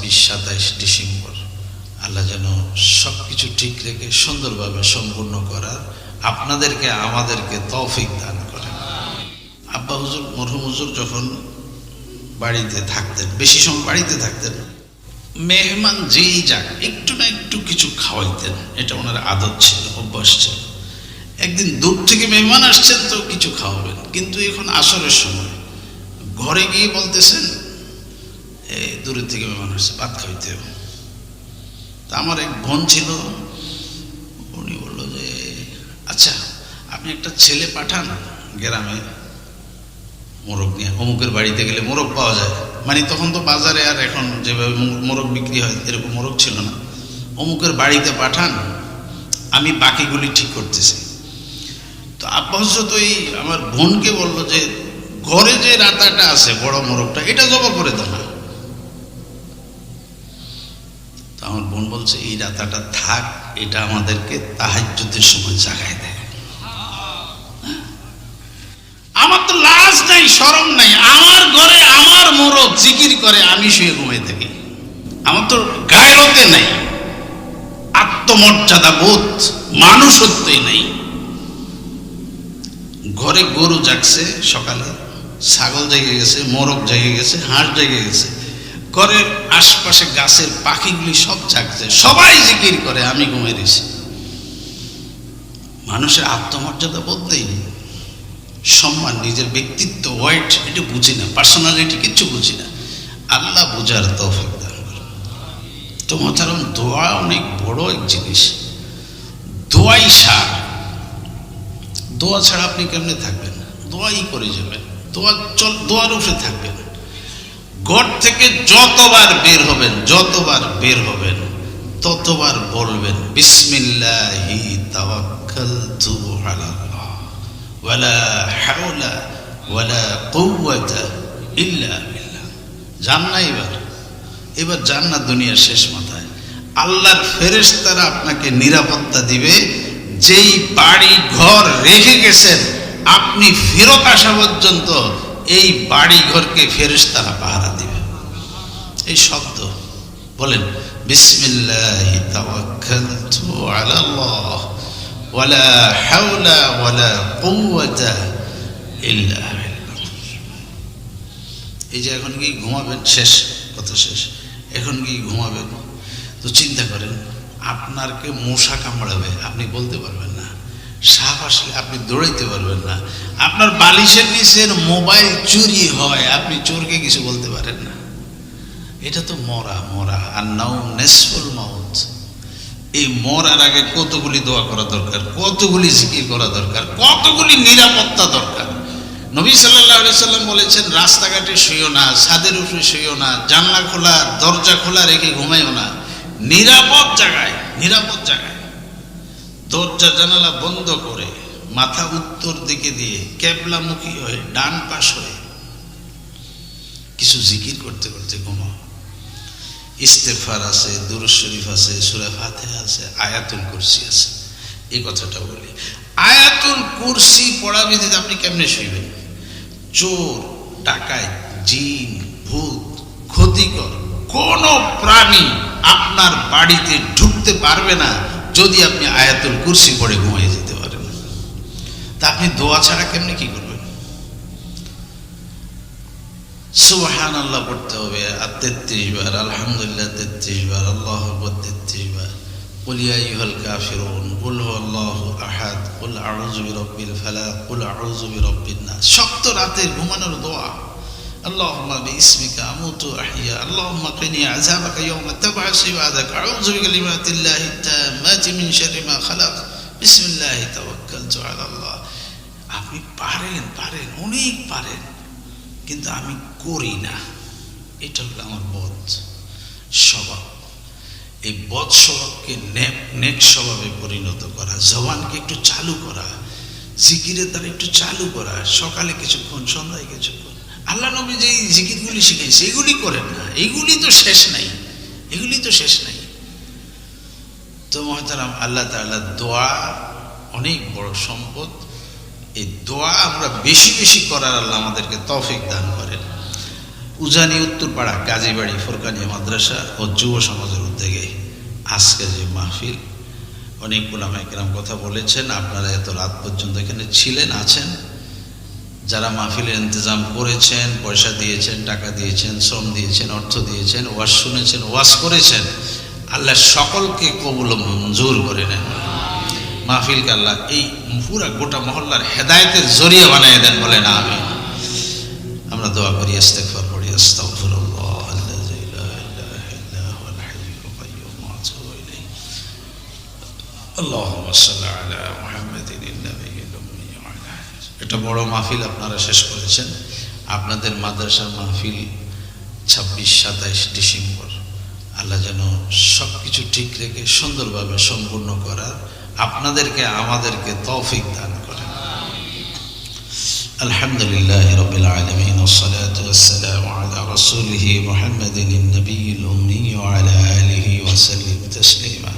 ছাব্বিশ, সাতাইশ ডিসেম্বর। আল্লাহ যেন সব কিছু ঠিক রেখে সুন্দরভাবে সম্পূর্ণ করার আপনাদেরকে, আমাদেরকে তৌফিক দান করেন। আব্বা হুজুর, মরহুম হুজুর যখন বাড়িতে থাকতেন, বেশি সময় বাড়িতে থাকতেন, মেহমান যেই যাক, একটু না একটু কিছু খাওয়াইতেন। এটা ওনার আদত ছিল, অভ্যাস ছিল। একদিন দূর থেকে মেহমান আসছেন তো কিছু খাওয়াবেন। কিন্তু এখন আসরের সময়। ঘরে গিয়ে বলতেছেন এই দূরের থেকে মেহমান আসছে ভাত খাইতে। তা আমার এক বোন ছিল, উনি বলল যে আচ্ছা আপনি একটা ছেলে পাঠান গ্রামে, মোরগ নিয়ে। অমুকের বাড়িতে গেলে মোরগ পাওয়া যায়। মানে তখন তো বাজারে আর এখন যেভাবে মোরগ বিক্রি হয়, এরকম মোরগ ছিল না। অমুকের বাড়িতে পাঠান, আমি বাকিগুলি ঠিক করতেছি। তো আব্বা হজরত আমার বোনকে বলল যে, ঘরে যে রাতাটা আছে বড় মোরগটা, এটা জবা করে দাও আমার বোন বলছে, এই রাতাটা থাক, এটা আমাদেরকে তাহাজ্যতের সময় জাগায় দেয়। আমার তো লাজ নাই, শরম নাই। আমার ঘরে আমার মোরগ জিকির করে, আমি শুয়ে ঘুমাই থাকি। আমার তো গায়রতে নাই। আত্মমর্যাদা বোধ, মানুষত্বই নাই। ঘরে গরু জাগছে সকালে, ছাগল জেগে গেছে, মোরগ জেগে গেছে, হাঁস জেগে গেছে। ঘরের আশপাশে গাছের পাখিগুলি সব জাগছে। সবাই জিকির করে, আমি ঘুমিয়ে রয়েছি। মানুষের আত্মমর্যাদা বলতেই সম্মান, নিজের ব্যক্তিত্ব, ওয়াইট, এটা বুঝি না পার্সোনালিটি কিচ্ছু বুঝি না। আল্লাহ বোঝার তৌফিক দান করুন। তো মতারম দোয়া অনেক বড় এক জিনিস। দোয়াই সার। দোয়া ছাড়া আপনি কেমনে থাকবেন? দোয়াই করে যাবেন। দোয়া চল, দোয়ার উপরে থাকবেন। ঘর থেকে যতবার বের হবেন, যতবার বের হবেন, ততবার বলবেন, বিসমিল্লাহি তাওয়াক্কালতু আলাল্লাহ, ওয়ালা হাওলা ওয়ালা কুওয়াতা ইল্লা বিল্লাহ। না এবার। এবার যান না দুনিয়ার শেষ মাথায়। আল্লাহর ফেরেশতারা আপনাকে নিরাপত্তা দিবে। যেই বাড়ি, ঘর রেখে গেছেন, আপনি ফেরত আসা পর্যন্ত এই বাড়ি ঘরকে ফেরেশতারা পাহারা দিবে। এই শব্দ, বলেন, বিসমিল্লাহি তাওয়াক্কালতু আলাল্লাহ, ওয়ালা হাওলা ওয়ালা কুওয়াতা ইল্লা এই যে এখন কি ঘুমাবেন? শেষ কথা শেষ? এখন কি ঘুমাবেন? তো চিন্তা করেন, আপনারকে মশা কামড়াবে, আপনি বলতে পারবেন না। সাপ আসলে আপনি দৌড়াইতে পারবেন না। আপনার বালিশের নিচের মোবাইল চুরি হয়, আপনি চোরকে কিছু বলতে পারেন না। এটা তো মরা মরা, আর নাও নেসফুল মাউথ। এই মরার আগে কতগুলি দোয়া করা দরকার, কতগুলি জিকির করা দরকার, কতগুলি নিরাপত্তা দরকার। নবী সাল্লাহ সাল্লাম বলেছেন, রাস্তাঘাটে শুইও না, ছাদের উপরে শুইও না, জানলা খোলা, দরজা খোলা রেখে ঘুমাইও না। নিরাপদ জায়গায় নিরাপদ জায়গায়। দরজা জানালা বন্ধ করে মাথা উত্তর দিকে দিয়ে ক্যাবলামুখী হয়ে, ডান পাশ হয়ে কিছু জিকির করতে করতে ঘুমাও। ইস্তেফার আছে দুরুজ শরীফ আছে, সুরা ফাতে আছে, আয়াতুল কুরসি আছে। এই কথাটা বলি। আয়াতুল কুরসি পড়া বিধিতে আপনি কেমনে শুইবেন? চোর ডাকায় জিন, ভূত, ক্ষতিকর, কোন প্রাণী আপনার বাড়িতে ঢুকতে পারবে না। যদি আপনি আয়াতুল কুরসি পড়ে ঘুমিয়ে যেতে পারেন। তা আপনি দোয়া ছাড়া কেমনি কি করবেন? সুবাহান আল্লাহ পড়তে হবে, আর তেত্রিশ বার, আলহামদুলিল্লাহ তেত্রিশ বার, আল্লাহ তেত্রিশ বার। উলিয়াইহল কাফিরুন উল আল্লাহ আহাদ উল আউজুবি রব্বিল ফালা উল আউজুবি রব্বিন না শক্ত রাতের ঘুমানোর দোয়া। اللهم باسمك أموت وأحيا اللهم قني عذابك يوم تبعث عبادك أعوذ بكلمات الله التامات من شر ما خلق بسم الله توكلت على الله আপনি পারেন পারেন অনেক পারেন কিন্তু আমি করি না এটা হলো আমার বধ স্বভাব এই বধ স্বভাবকে নেক নেক স্বভাবে পরিণত করা জবানকে একটু চালু করা জিকিরের দ্বারা একটু চালু করা সকালে কিছুক্ষণ সন্ধ্যায় কিছুক্ষণ আল্লাহ নবী যে জিকিরগুলি শিখেছে এগুলি করেন না। এগুলি তো শেষ নাই। এগুলি তো শেষ নাই। তো মহতারাম, আল্লাহ তাআলা দোয়া অনেক বড় সম্পদ। এই দোয়া আমরা বেশি বেশি করার আল্লাহ আমাদেরকে তফিক দান করেন। উজানি, উত্তরপাড়া গাজীবাড়ি ফোরকানিয়া মাদ্রাসা ও যুব সমাজের উদ্যোগে আজকে যে মাহফিল, অনেক গোলামাইকেরাম কথা বলেছেন। আপনারা এত রাত পর্যন্ত এখানে ছিলেন, আছেন। যারা মাহফিলের ইন্তজাম করেছেন, পয়সা দিয়েছেন, টাকা দিয়েছেন, শ্রম দিয়েছেন, অর্থ দিয়েছেন, ওয়াজ শুনেছেন, ওয়াজ করেছেন, আল্লাহ সকলকে কবুল মঞ্জুর করে নেন। মাহফিলকে আল্লাহ এই পুরা গোটা মহল্লার হেদায়েতের জরিয়া বানিয়ে দেন বলে না আমি আমরা দোয়া করি, ইস্তেগফার পড়ি, আস্তাগফিরুল্লাহ, আল্লাযী লা ইলাহা ইল্লা হুয়াল হাইয়ুল কাইয়্যুম ওয়া আতুবু ইলাইহি আল্লাহুম্মা সাল্লি আলা মুহাম্মাদিন নাবিয়্যিল উম্মি ওয়া আলা আলিহি এটা বড় মাহফিল আপনারা শেষ করেছেন আপনাদের মাদ্রাসার মাহফিল ছাব্বিশ সাতাইশ ডিসেম্বর আল্লাহ যেন সব কিছু ঠিক রেখে সুন্দরভাবে সম্পূর্ণ করার আপনাদেরকে আমাদেরকে তৌফিক দান করেন الحمد لله رب العالمين والصلاة والسلام على رسوله محمد النبي الأمي وعلى آله وسلم تسليما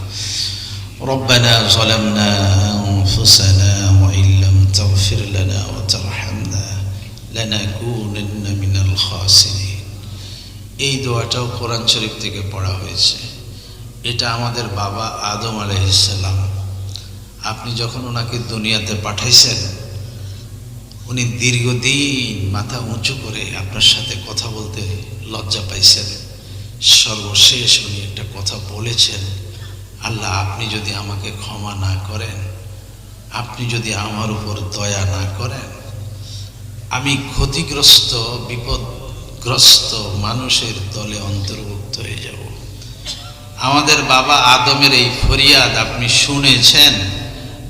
ربنا ظلمنا أنفسنا وإن لم تغفر لنا وترحمنا لنكونن من الخاسرين এই দোয়াটাও কোরআন শরীফ থেকে পড়া হয়েছে এটা আমাদের বাবা আদম আলহিসাল্লাম আপনি যখন ওনাকে দুনিয়াতে পাঠাইছেন উনি দীর্ঘদিন মাথা উঁচু করে আপনার সাথে কথা বলতে লজ্জা পাইছেন সর্বশেষ উনি একটা কথা বলেছেন আল্লাহ আপনি যদি আমাকে ক্ষমা না করেন আপনি যদি আমার উপর দয়া না করেন আমি ক্ষতিগ্রস্ত বিপদগ্রস্ত মানুষের দলে অন্তর্ভুক্ত হয়ে যাব আমাদের বাবা আদমের এই ফরিয়াদ আপনি শুনেছেন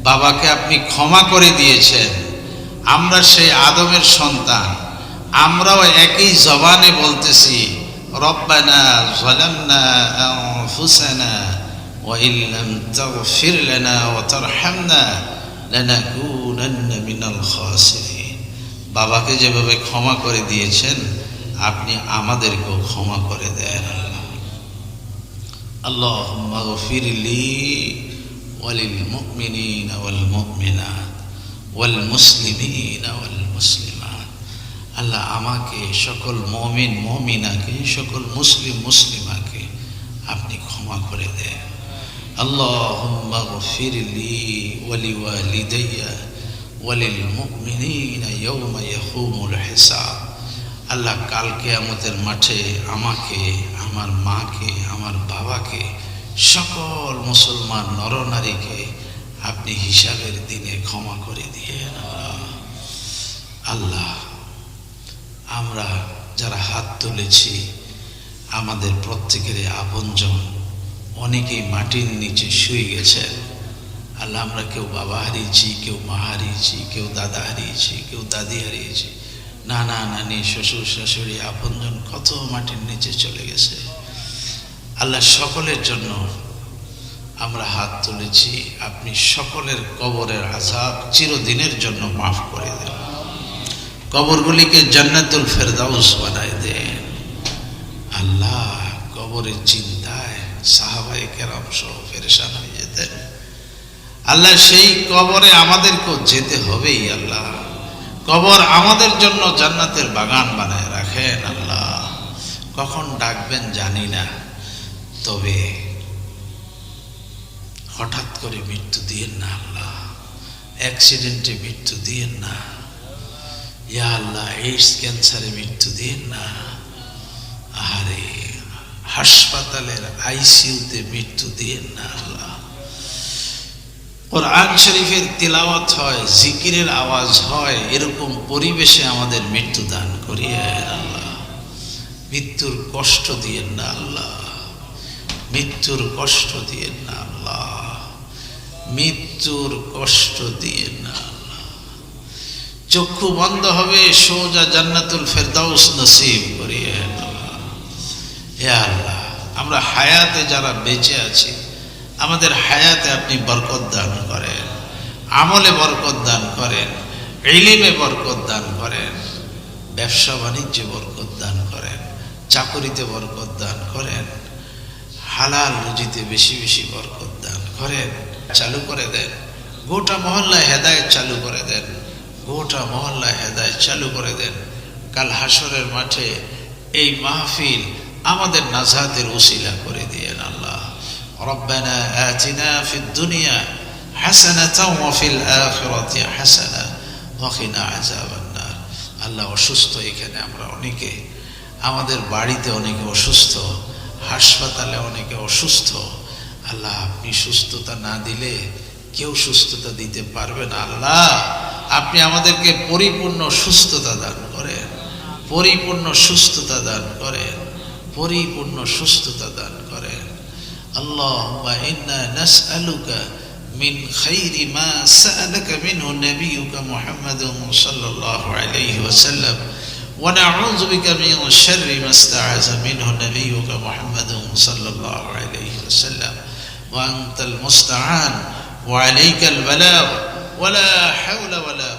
বাবাকে আপনি ক্ষমা করে দিয়েছেন আমরা সেই আদমের সন্তান আমরাও একই জবানে বলতেছি রব্বানা ظلمنا أنفسنا وإن لم تغفر لنا وترحمنا মিনাল বাবাকে যেভাবে ক্ষমা করে দিয়েছেন, আপনি আমাদেরকেও ক্ষমা করে দেন আল্লাহ। ফিরলি ওয়ালিল মুকমিনিন ওয়াল মুকমিনাত ওয়াল মুসলিমিন ওয়াল মুসলিমাত। আল্লাহ আমাকে সকল মমিন, মমিনাকে সকল মুসলিম মুসলিম اللهم اغفر لي ولوالدي وللمؤمنين يوم يقوم الحساب আল্লাহ কাল কেয়ামতের মাঠে আমাকে আমার মাকে আমার বাবাকে সকল মুসলমান নরনারীকে আপনি হিসাবের দিনে ক্ষমা করে দিয়ে আল্লাহ আমরা যারা হাত তুলেছি আমাদের প্রত্যেকের আপনজন অনেকেই মাটির নিচে শুয়ে গেছেন আল্লাহ আমরা কেউ বাবা হারিয়েছি, কেউ মা হারিয়েছি, কেউ দাদা হারিয়েছি, কেউ দাদি হারিয়েছি। নানা নানি, শ্বশুর শাশুড়ি, আপনজন কত মাটির নিচে চলে গেছে। আল্লাহ সকলের জন্য আমরা হাত তুলেছি। আপনি সকলের কবরের আজাব চিরদিনের জন্য মাফ করে দেন। কবরগুলিকে জান্নাতুল ফেরদাউস বানায় দেন। আল্লাহ কবরের চিন্তায় সাহাবাই কেরাম সহ ফেরেশান হয়ে যেতেন। আল্লাহ সেই কবরে আমাদেরকেও যেতে হবেই আল্লাহ। কবর আমাদের জন্য জান্নাতের বাগান বানায় রাখেন আল্লাহ। কখন ডাকবেন জানি না, তবে হঠাৎ করে মৃত্যু দিয়েন না আল্লাহ। অ্যাক্সিডেন্টে মৃত্যু দিয়েন না। ইয়া আল্লাহ, এইডস ক্যান্সারে মৃত্যু দিয়েন না। আহারে। হাসপাতালের আইসিউতে মৃত্যু দিয়েন না আল্লাহ। কোরআন শরীফের তিলাওয়াত হয়, জিকিরের আওয়াজ হয়, এরকম পরিবেশে আমাদের মৃত্যু দান করিয়ে আল্লাহ। মৃত্যুর কষ্ট দিয়েন না আল্লাহ। মৃত্যুর কষ্ট দিয়েন না আল্লাহ। মৃত্যুর কষ্ট দিয়েন না চক্ষু বন্ধ হবে, সোজা জান্নাতুল ফেরদাউস নসিব করিয়ে হে আল্লাহ, আমরা হায়াতে যারা বেঁচে আছি, আমাদের হায়াতে আপনি বরকত দান করেন, আমলে বরকত দান করেন এলিমে বরকত দান করেন, ব্যবসা বাণিজ্যে বরকত দান করেন, চাকরিতে বরকত দান করেন, হালাল রুজিতে বেশি বেশি বরকত দান করেন, চালু করে দেন, গোটা মহল্লায় হেদায়ত চালু করে দেন, গোটা মহল্লায় হেদায়ত চালু করে দেন, কাল হাসরের মাঠে এই মাহফিল আমাদের নাজাতের ওসিলা করে দিয়েন আল্লাহ। আল্লাহ অসুস্থ এখানে আমরা অনেকে, আমাদের বাড়িতে অনেকে অসুস্থ, হাসপাতালে অনেকে অসুস্থ। আল্লাহ, আপনি সুস্থতা না দিলে কেউ সুস্থতা দিতে পারবে না। আল্লাহ, আপনি আমাদেরকে পরিপূর্ণ সুস্থতা দান করেন। পরিপূর্ণ সুস্থতা দান করেন। পরিপূর্ণ সুস্থতা দান করেন اللهم إنا نسألك من خير ما سألك منه نبيك محمد صلى الله عليه وسلم ونعوذ بك من شر ما استعاذ منه نبيك محمد صلى الله عليه وسلم وأنت المستعان وعليك البلاغ ولا حول ولا